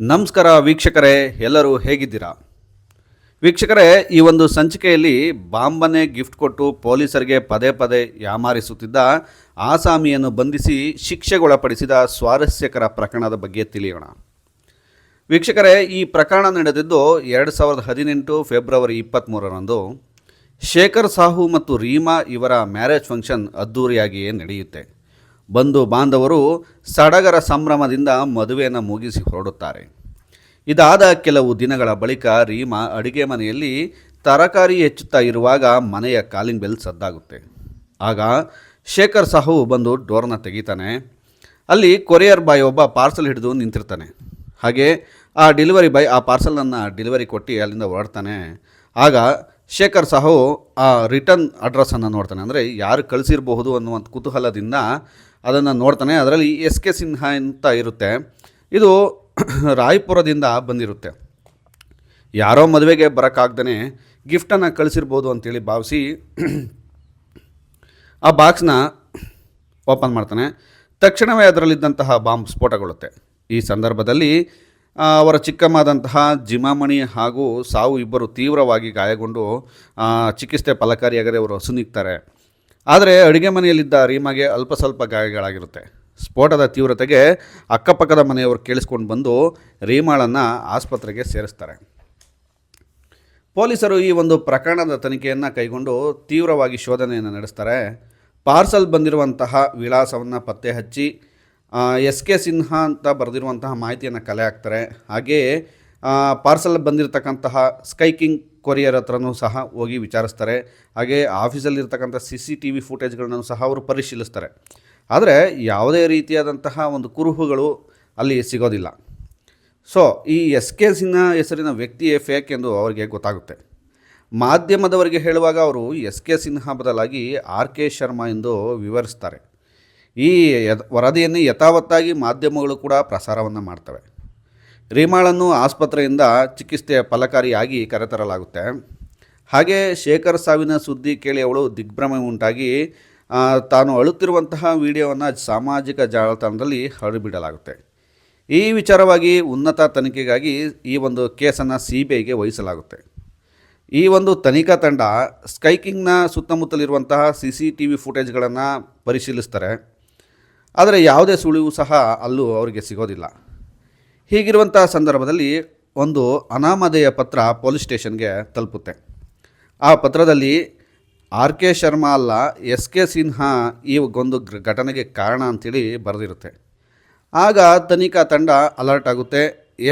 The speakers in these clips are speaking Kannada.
ನಮಸ್ಕಾರ ವೀಕ್ಷಕರೇ, ಎಲ್ಲರೂ ಹೇಗಿದ್ದೀರಾ? ವೀಕ್ಷಕರೇ, ಈ ಒಂದು ಸಂಚಿಕೆಯಲ್ಲಿ ಬಾಂಬನೆ ಗಿಫ್ಟ್ ಕೊಟ್ಟು ಪೊಲೀಸರಿಗೆ ಪದೇ ಪದೇ ಯಾಮಾರಿಸುತ್ತಿದ್ದ ಆಸಾಮಿಯನ್ನು ಬಂಧಿಸಿ ಶಿಕ್ಷೆಗೊಳಪಡಿಸಿದ ಸ್ವಾರಸ್ಯಕರ ಪ್ರಕರಣದ ಬಗ್ಗೆ ತಿಳಿಯೋಣ. ವೀಕ್ಷಕರೇ, ಈ ಪ್ರಕರಣ ನಡೆದಿದ್ದು ಎರಡು ಸಾವಿರದ ಹದಿನೆಂಟು ಫೆಬ್ರವರಿ ಇಪ್ಪತ್ತ್ಮೂರರಂದು ಶೇಖರ್ ಸಾಹು ಮತ್ತು ರೀಮಾ ಇವರ ಮ್ಯಾರೇಜ್ ಫಂಕ್ಷನ್ ಅದ್ಧೂರಿಯಾಗಿಯೇ ನಡೆಯುತ್ತೆ. ಬಂಧು ಬಾಂಧವರು ಸಡಗರ ಸಂಭ್ರಮದಿಂದ ಮದುವೆಯನ್ನು ಮುಗಿಸಿ ಹೊರಡುತ್ತಾರೆ. ಇದಾದ ಕೆಲವು ದಿನಗಳ ಬಳಿಕ ರೀಮಾ ಅಡುಗೆ ಮನೆಯಲ್ಲಿ ತರಕಾರಿ ಹೆಚ್ಚುತ್ತಾ ಇರುವಾಗ ಮನೆಯ ಕಾಲಿಂಗ್ ಬೆಲ್ ಸದ್ದಾಗುತ್ತೆ. ಆಗ ಶೇಖರ್ ಸಾಹು ಬಂದು ಡೋರ್ನ ತೆಗಿತಾನೆ. ಅಲ್ಲಿ ಕೊರಿಯರ್ ಬಾಯ್ ಒಬ್ಬ ಪಾರ್ಸಲ್ ಹಿಡಿದು ನಿಂತಿರ್ತಾನೆ. ಹಾಗೆ ಆ ಡೆಲಿವರಿ ಬಾಯ್ ಆ ಪಾರ್ಸಲನ್ನು ಡೆಲಿವರಿ ಕೊಟ್ಟು ಅಲ್ಲಿಂದ ಹೊರಡ್ತಾನೆ. ಆಗ ಶೇಖರ್ ಸಾಹು ಆ ರಿಟರ್ನ್ ಅಡ್ರೆಸ್ಸನ್ನು ನೋಡ್ತಾನೆ. ಅಂದರೆ ಯಾರು ಕಳಿಸಿರಬಹುದು ಅನ್ನುವಂಥ ಕುತೂಹಲದಿಂದ ಅದನ್ನು ನೋಡ್ತಾನೆ. ಅದರಲ್ಲಿ ಎಸ್ ಕೆ ಸಿನ್ಹಾ ಅಂತ ಇರುತ್ತೆ. ಇದು ರಾಯ್ಪುರದಿಂದ ಬಂದಿರುತ್ತೆ. ಯಾರೋ ಮದುವೆಗೆ ಬರೋಕ್ಕಾಗ್ದೇ ಗಿಫ್ಟನ್ನು ಕಳಿಸಿರ್ಬೋದು ಅಂತೇಳಿ ಭಾವಿಸಿ ಆ ಬಾಕ್ಸ್ನ ಓಪನ್ ಮಾಡ್ತಾನೆ. ತಕ್ಷಣವೇ ಅದರಲ್ಲಿದ್ದಂತಹ ಬಾಂಬ್ ಸ್ಫೋಟಗೊಳ್ಳುತ್ತೆ. ಈ ಸಂದರ್ಭದಲ್ಲಿ ಅವರ ಚಿಕ್ಕಮ್ಮಾದಂತಹ ಜಿಮಾಮಣಿ ಹಾಗೂ ಸಾವು ಇಬ್ಬರು ತೀವ್ರವಾಗಿ ಗಾಯಗೊಂಡು ಚಿಕಿತ್ಸೆ ಫಲಕಾರಿಯಾಗದೆ ಅವರು ಹಸುನಿಗ್ತಾರೆ ಆದರೆ ಅಡುಗೆ ಮನೆಯಲ್ಲಿದ್ದ ರೀಮಾಗೆ ಅಲ್ಪ ಸ್ವಲ್ಪ ಗಾಯಗಳಾಗಿರುತ್ತೆ. ಸ್ಫೋಟದ ತೀವ್ರತೆಗೆ ಅಕ್ಕಪಕ್ಕದ ಮನೆಯವರು ಕೇಳಿಸ್ಕೊಂಡು ಬಂದು ರೀಮಾಳನ್ನು ಆಸ್ಪತ್ರೆಗೆ ಸೇರಿಸ್ತಾರೆ. ಪೊಲೀಸರು ಈ ಒಂದು ಪ್ರಕರಣದ ತನಿಖೆಯನ್ನು ಕೈಗೊಂಡು ತೀವ್ರವಾಗಿ ಶೋಧನೆಯನ್ನು ನಡೆಸ್ತಾರೆ. ಪಾರ್ಸಲ್ ಬಂದಿರುವಂತಹ ವಿಳಾಸವನ್ನು ಪತ್ತೆ ಹಚ್ಚಿ ಎಸ್ ಕೆ ಸಿನ್ಹಾ ಅಂತ ಬರೆದಿರುವಂತಹ ಮಾಹಿತಿಯನ್ನು ಕಲೆ ಹಾಕ್ತಾರೆ. ಹಾಗೆಯೇ ಪಾರ್ಸಲ್ ಬಂದಿರತಕ್ಕಂತಹ ಸ್ಕೈಕಿಂಗ್ ಕೊರಿಯರ್ ಹತ್ರನೂ ಸಹ ಹೋಗಿ ವಿಚಾರಿಸ್ತಾರೆ. ಹಾಗೆ ಆಫೀಸಲ್ಲಿರ್ತಕ್ಕಂಥ ಸಿ ಸಿ ಟಿ ವಿ ಫುಟೇಜ್ಗಳನ್ನು ಸಹ ಅವರು ಪರಿಶೀಲಿಸ್ತಾರೆ. ಆದರೆ ಯಾವುದೇ ರೀತಿಯಾದಂತಹ ಒಂದು ಕುರುಹುಗಳು ಅಲ್ಲಿ ಸಿಗೋದಿಲ್ಲ. ಸೊ ಈ ಎಸ್ ಕೆ ಸಿನ್ಹಾ ಹೆಸರಿನ ವ್ಯಕ್ತಿಯೇ ಫೇಕ್ ಎಂದು ಅವರಿಗೆ ಗೊತ್ತಾಗುತ್ತೆ. ಮಾಧ್ಯಮದವರಿಗೆ ಹೇಳುವಾಗ ಅವರು ಎಸ್ ಕೆ ಸಿನ್ಹಾ ಬದಲಾಗಿ ಆರ್ ಕೆ ಶರ್ಮಾ ಎಂದು ವಿವರಿಸ್ತಾರೆ. ಈ ವರದಿಯನ್ನು ಯಥಾವತ್ತಾಗಿ ಮಾಧ್ಯಮಗಳು ಕೂಡ ಪ್ರಸಾರವನ್ನು ಮಾಡ್ತವೆ. ರೀಮಾಳನ್ನು ಆಸ್ಪತ್ರೆಯಿಂದ ಚಿಕಿತ್ಸೆಯ ಫಲಕಾರಿಯಾಗಿ ಕರೆತರಲಾಗುತ್ತೆ. ಹಾಗೆ ಶೇಖರ್ ಸಾವಿನ ಸುದ್ದಿ ಕೇಳಿ ಅವಳು ದಿಗ್ಭ್ರಮೆ ಉಂಟಾಗಿ ತಾನು ಅಳುತ್ತಿರುವಂತಹ ವಿಡಿಯೋವನ್ನು ಸಾಮಾಜಿಕ ಜಾಲತಾಣದಲ್ಲಿ ಹರಡಿಬಿಡಲಾಗುತ್ತೆ ಈ ವಿಚಾರವಾಗಿ ಉನ್ನತ ತನಿಖೆಗಾಗಿ ಈ ಒಂದು ಕೇಸನ್ನು ಸಿ ಬಿ ಐಗೆ ವಹಿಸಲಾಗುತ್ತೆ. ಈ ಒಂದು ತನಿಖಾ ತಂಡ ಸ್ಕೈಕಿಂಗ್ನ ಸುತ್ತಮುತ್ತಲಿರುವಂತಹ ಸಿ ಸಿ ಟಿ ವಿ ಫುಟೇಜ್ಗಳನ್ನು ಪರಿಶೀಲಿಸ್ತಾರೆ. ಆದರೆ ಯಾವುದೇ ಸುಳಿವು ಸಹ ಅಲ್ಲೂ ಅವರಿಗೆ ಸಿಗೋದಿಲ್ಲ. ಹೀಗಿರುವಂಥ ಸಂದರ್ಭದಲ್ಲಿ ಒಂದು ಅನಾಮಧೇಯ ಪತ್ರ ಪೊಲೀಸ್ ಸ್ಟೇಷನ್ಗೆ ತಲುಪುತ್ತೆ. ಆ ಪತ್ರದಲ್ಲಿ ಆರ್ ಕೆ ಶರ್ಮಾ ಅಲ್ಲ, ಎಸ್ ಕೆ ಸಿನ್ಹಾ ಈ ಒಂದು ಘಟನೆಗೆ ಕಾರಣ ಅಂತೇಳಿ ಬರೆದಿರುತ್ತೆ. ಆಗ ತನಿಖಾ ತಂಡ ಅಲರ್ಟ್ ಆಗುತ್ತೆ.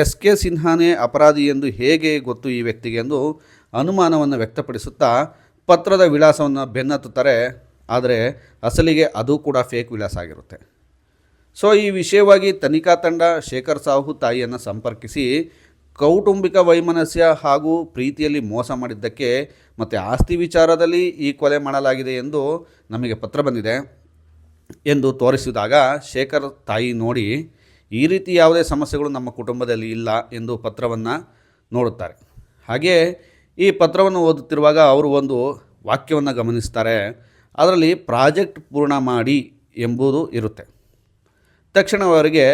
ಎಸ್ ಕೆ ಸಿನ್ಹಾನೇ ಅಪರಾಧಿ ಎಂದು ಹೇಗೆ ಗೊತ್ತು ಈ ವ್ಯಕ್ತಿಗೆ ಎಂದು ಅನುಮಾನವನ್ನು ವ್ಯಕ್ತಪಡಿಸುತ್ತಾ ಪತ್ರದ ವಿಳಾಸವನ್ನು ಬೆನ್ನತ್ತುತ್ತಾರೆ. ಆದರೆ ಅಸಲಿಗೆ ಅದು ಕೂಡ ಫೇಕ್ ವಿಳಾಸ ಆಗಿರುತ್ತೆ. ಸೊ ಈ ವಿಷಯವಾಗಿ ತನಿಖಾ ತಂಡ ಶೇಖರ್ ಸಾಹು ತಾಯಿಯನ್ನು ಸಂಪರ್ಕಿಸಿ ಕೌಟುಂಬಿಕ ವೈಮನಸ್ಯ ಹಾಗೂ ಪ್ರೀತಿಯಲ್ಲಿ ಮೋಸ ಮಾಡಿದ್ದಕ್ಕೆ ಮತ್ತು ಆಸ್ತಿ ವಿಚಾರದಲ್ಲಿ ಈ ಕೊಲೆ ಮಾಡಲಾಗಿದೆ ಎಂದು ನಮಗೆ ಪತ್ರ ಬಂದಿದೆ ಎಂದು ತೋರಿಸಿದಾಗ ಶೇಖರ್ ತಾಯಿ ನೋಡಿ ಈ ರೀತಿ ಯಾವುದೇ ಸಮಸ್ಯೆಗಳು ನಮ್ಮ ಕುಟುಂಬದಲ್ಲಿ ಇಲ್ಲ ಎಂದು ಪತ್ರವನ್ನು ನೋಡುತ್ತಾರೆ. ಹಾಗೆ ಈ ಪತ್ರವನ್ನು ಓದುತ್ತಿರುವಾಗ ಅವರು ಒಂದು ವಾಕ್ಯವನ್ನು ಗಮನಿಸ್ತಾರೆ. ಅದರಲ್ಲಿ ಪ್ರಾಜೆಕ್ಟ್ ಪೂರ್ಣ ಮಾಡಿ ಎಂಬುದು ಇರುತ್ತೆ. ತಕ್ಷಣ ಅವರಿಗೆ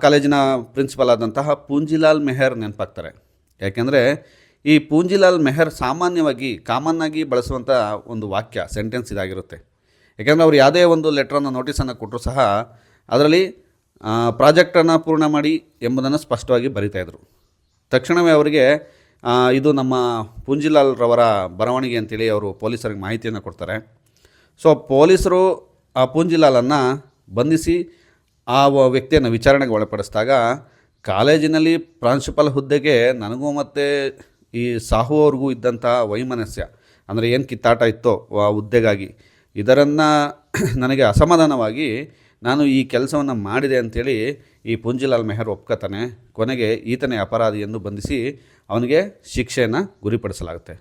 ಕಾಲೇಜಿನ ಪ್ರಿನ್ಸಿಪಲ್ ಆದಂತಹ ಪೂಂಜಿಲಾಲ್ ಮೆಹರ್ ನೆನಪಾಗ್ತಾರೆ. ಯಾಕೆಂದರೆ, ಈ ಪೂಂಜಿಲಾಲ್ ಮೆಹರ್ ಸಾಮಾನ್ಯವಾಗಿ ಕಾಮನ್ನಾಗಿ ಬಳಸುವಂಥ ಒಂದು ವಾಕ್ಯ, ಸೆಂಟೆನ್ಸ್ ಇದಾಗಿರುತ್ತೆ. ಯಾಕೆಂದರೆ ಅವ್ರು ಯಾವುದೇ ಒಂದು ಲೆಟ್ರನ್ನು, ನೋಟಿಸನ್ನು ಕೊಟ್ಟರು ಸಹ, ಅದರಲ್ಲಿ ಪ್ರಾಜೆಕ್ಟನ್ನು ಪೂರ್ಣ ಮಾಡಿ ಎಂಬುದನ್ನು ಸ್ಪಷ್ಟವಾಗಿ ಬರಿತಾಯಿದ್ರು ತಕ್ಷಣವೇ ಅವರಿಗೆ ಇದು ನಮ್ಮ ಪೂಂಜಿಲಾಲ್ ರವರ ಬರವಣಿಗೆ ಅಂತೇಳಿ ಅವರು ಪೊಲೀಸರಿಗೆ ಮಾಹಿತಿಯನ್ನು ಕೊಡ್ತಾರೆ. ಸೊ, ಪೊಲೀಸರು ಆ ಪೂಂಜಿಲಾಲನ್ನು ಬಂಧಿಸಿ ಆ ವ್ಯಕ್ತಿಯನ್ನು ವಿಚಾರಣೆಗೆ ಒಳಪಡಿಸಿದಾಗ ಕಾಲೇಜಿನಲ್ಲಿ ಪ್ರಾಂಶುಪಾಲ ಹುದ್ದೆಗೆ ನನಗೂ ಮತ್ತು ಈ ಸಾಹು ಅವ್ರಿಗೂ ಇದ್ದಂಥ ವೈಮನಸ್ಯ, ಅಂದರೆ ಏನು ಕಿತ್ತಾಟ ಇತ್ತೋ ಆ ಹುದ್ದೆಗಾಗಿ, ಇದರನ್ನು ನನಗೆ ಅಸಮಾಧಾನವಾಗಿ ನಾನು ಈ ಕೆಲಸವನ್ನು ಮಾಡಿದೆ ಅಂಥೇಳಿ ಈ ಪುಂಜಿಲಾಲ್ ಮೆಹರ್ ಒಪ್ಕೋತಾನೆ, ಕೊನೆಗೆ ಈತನೇ ಅಪರಾಧಿ ಎಂದು ಬಂಧಿಸಿ ಅವನಿಗೆ ಶಿಕ್ಷೆಯನ್ನು ಗುರಿಪಡಿಸಲಾಗುತ್ತೆ.